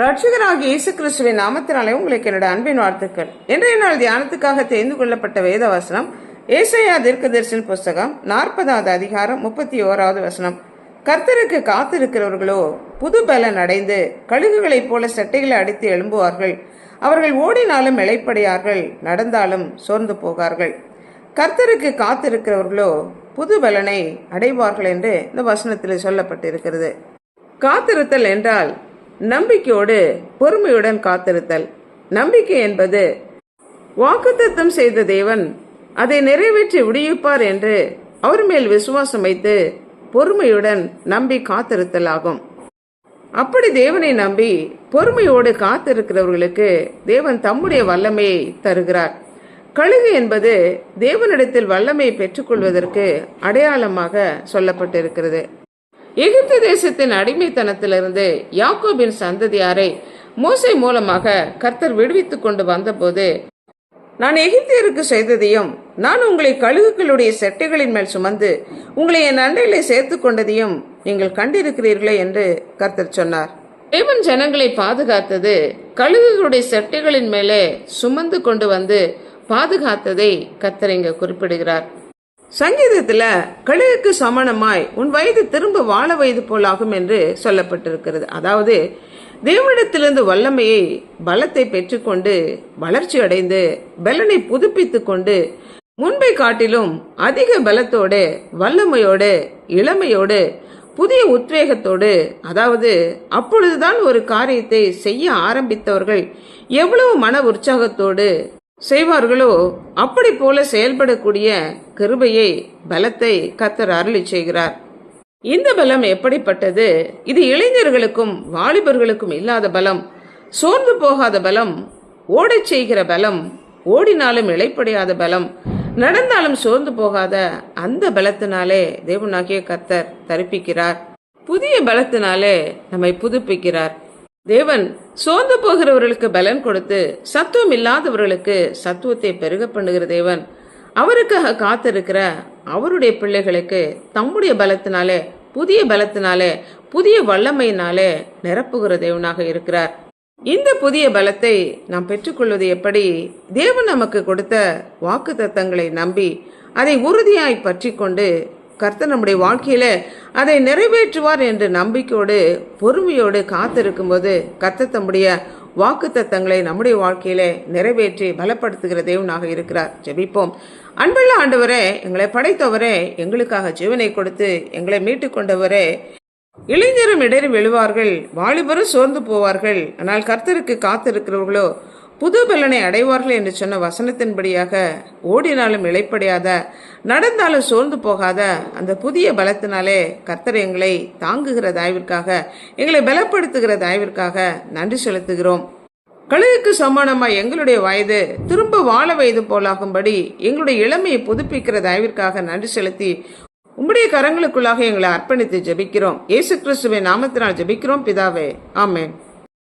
ரட்சகராகிய இயேசு கிறிஸ்துவின் நாமத்தினாலே உங்களுக்கு என்னோட அன்பின் வாழ்த்துக்கள். இன்றைய நாள் தியானத்துக்காக தெரிந்து கொள்ளப்பட்ட வேத வசனம் ஏசையா தீர்க்கதரிசன புஸ்தகம் நாற்பதாவது அதிகாரம் முப்பத்தி ஓராவது வசனம். கர்த்தருக்கு காத்திருக்கிறவர்களோ புது பலன் அடைந்து கழுகுகளைப் போல சட்டைகளை அடித்து எழும்புவார்கள். அவர்கள் ஓடினாலும் இழைப்படையார்கள் நடந்தாலும் சோர்ந்து போகார்கள். கர்த்தருக்கு காத்திருக்கிறவர்களோ புது பலனை அடைவார்கள் என்று இந்த வசனத்தில் சொல்லப்பட்டிருக்கிறது. காத்திருத்தல் என்றால் நம்பிக்கையோடு பொறுமையுடன் காத்திருத்தல். நம்பிக்கை என்பது வாக்குத்தத்தம் செய்த தேவன் அதை நிறைவேற்றி விடுவிப்பார் என்று அவர் மேல் விசுவாசம் வைத்து பொறுமையுடன் நம்பி காத்திருத்தல் ஆகும். அப்படி தேவனை நம்பி பொறுமையோடு காத்திருக்கிறவர்களுக்கு தேவன் தம்முடைய வல்லமையை தருகிறார். கழுகு என்பது தேவனிடத்தில் வல்லமையை பெற்றுக்கொள்வதற்கு அடையாளமாக சொல்லப்பட்டிருக்கிறது. எகிப்து தேசத்தின் அடிமைத்தனத்திலிருந்து யாக்கோபின் சந்ததியாரை மோசை மூலமாக கர்த்தர் விடுவித்துக் கொண்டு வந்தபோது நான் எகிப்தியருக்கு செய்ததையும் நான் உங்களை கழுகுகளுடைய செட்டைகளின் மேல் சுமந்து உங்களை என் அண்டையிலே சேர்த்து கொண்டதையும் நீங்கள் கண்டிருக்கிறீர்களே என்று கர்த்தர் சொன்னார். தேவன் ஜனங்களை பாதுகாத்தது கழுகுகளுடைய செட்டைகளின் மேலே சுமந்து கொண்டு வந்து பாதுகாத்ததை கர்த்தர் இங்கு குறிப்பிடுகிறார். சங்கீதத்தில் கழுகுக்கு சமணமாய் உன் வயது திரும்ப வாழ வயது போலாகும் என்று சொல்லப்பட்டிருக்கிறது. அதாவது தேவனிடத்திலிருந்து வல்லமையை பலத்தை பெற்றுக்கொண்டு வளர்ச்சி அடைந்து பலனை புதுப்பித்து கொண்டு முன்பை காட்டிலும் அதிக பலத்தோடு வல்லமையோடு இளமையோடு புதிய உத்வேகத்தோடு அதாவது அப்பொழுதுதான் ஒரு காரியத்தை செய்ய ஆரம்பித்தவர்கள் எவ்வளவு மன உற்சாகத்தோடு செய்வார்களோ? அப்படி போல செயல்படக்கூடிய கிருபையை பலத்தை கத்தர் அருளி செய்கிறார். இந்த பலம் எப்படிப்பட்டது? இது இளைஞர்களுக்கும் வாலிபர்களுக்கும் இல்லாத பலம். சோர்ந்து போகாத பலம் ஓடச் செய்கிற பலம் ஓடினாலும் இழைப்படையாத பலம் நடந்தாலும் சோர்ந்து போகாத அந்த பலத்தினாலே தேவனாகிய கத்தர் தரிப்பிக்கிறார். புதிய பலத்தினாலே நம்மை புதுப்பிக்கிறார். தேவன் சோர்ந்து போகிறவர்களுக்கு பலன் கொடுத்து சத்துவம் இல்லாதவர்களுக்கு சத்துவத்தை பெருக பண்ணுகிற தேவன். அவருக்காக காத்திருக்கிற அவருடைய பிள்ளைகளுக்கு தம்முடைய பலத்தினாலே புதிய பலத்தினாலே புதிய வல்லமையினாலே நிரப்புகிற தேவனாக இருக்கிறார். இந்த புதிய பலத்தை நாம் பெற்றுக்கொள்வது எப்படி? தேவன் நமக்கு கொடுத்த வாக்கு தத்தங்களை நம்பி அதை உறுதியாய் பற்றி கொண்டு கர்த்தர் நம்முடைய வாழ்க்கையில் அதை நிறைவேற்றுவார் என்று நம்பிக்கையோடு பொறுமையோடு காத்திருக்கும்போது கர்த்தர் தம்முடைய வாக்கு தத்தங்களை நம்முடைய வாழ்க்கையிலே நிறைவேற்றி பலப்படுத்துகிற தேவனாக இருக்கிறார். ஜெபிப்போம். அன்புள்ள ஆண்டவரே எங்களை படைத்தவரே எங்களுக்காக ஜீவனை கொடுத்து எங்களை மீட்டு கொண்டவரே இளைஞரும் இடரும் விழுவார்கள் வாலிபரும் சோர்ந்து போவார்கள். ஆனால் கர்த்தருக்கு காத்திருக்கிறவர்களோ புது பலனை அடைவார்கள் என்று சொன்ன வசனத்தின்படியாக ஓடினாலும் இழைப்படையாத நடந்தாலும் சோர்ந்து போகாத அந்த புதிய பலத்தினாலே கர்த்தர் எங்களை தாங்குகிற தாய்விற்காக எங்களை பலப்படுத்துகிற தாய்விற்காக நன்றி செலுத்துகிறோம். கழுகுக்கு சமானமாக எங்களுடைய வயது திரும்ப வாழ வயது போலாகும்படி எங்களுடைய இளமையை புதுப்பிக்கிற தயவிற்காக நன்றி செலுத்தி உம்முடைய கரங்களுக்குள்ளாக எங்களை அர்ப்பணித்து ஜெபிக்கிறோம். இயேசு கிறிஸ்துவின் நாமத்தினால் ஜெபிக்கிறோம். பிதாவே ஆமேன்.